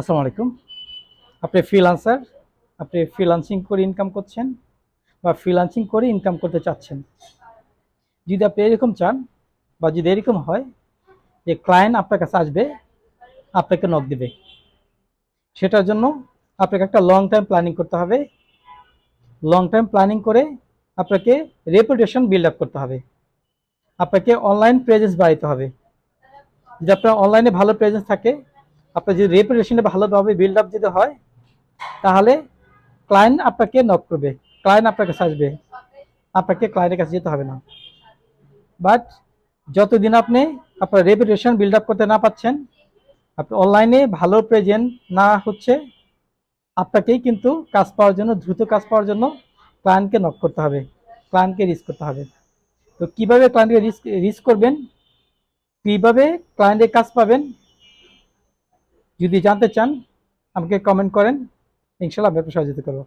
আসসালামু আলাইকুম। আপনি ফ্রিলান্সার আপনি ফ্রিলান্সিং করে ইনকাম করছেন বা ফ্রিলান্সিং করে ইনকাম করতে চাচ্ছেন। যদি আপনি এরকম চান বা যদি এরকম হয় যে ক্লায়েন্ট আপনার কাছে আসবে, আপনাকে নক দেবে। সেটার জন্য আপনাকে একটা লং টাইম প্ল্যানিং করতে হবে। লং টাইম প্ল্যানিং করে আপনাকে রেপুটেশন বিল্ড আপ করতে হবে। আপনাকে অনলাইন প্রেজেন্স বাড়াইতে হবে। যদি আপনার অনলাইনে ভালো প্রেজেন্স থাকে আপনার যদি রেপুটেশনে ভালোভাবে বিল্ড আপ যদি হয়, তাহলে ক্লায়েন্ট আপনাকে নক করবে ক্লায়েন্ট আপনার কাছে আসবে আপনাকে ক্লায়েন্টের কাছে যেতে হবে না। বাট যতদিন আপনি আপনার রেপুটেশন বিল্ড আপ করতে না পাচ্ছেন, আপনি অনলাইনে ভালো প্রেজেন্ট না হচ্ছে, আপনাকেই কিন্তু কাজ পাওয়ার জন্য, দ্রুত কাজ পাওয়ার জন্য ক্লায়েন্টকে নক করতে হবে ক্লায়েন্টকে রিস্ক করতে হবে। তো কীভাবে ক্লায়েন্টকে রিস্ক রিস্ক করবেন? কীভাবে ক্লায়েন্টের কাজ পাবেন? যদি জানতে চান আমাকে কমেন্ট করেন। ইনশাল্লাহ আপনাকে সহযোগিতা করব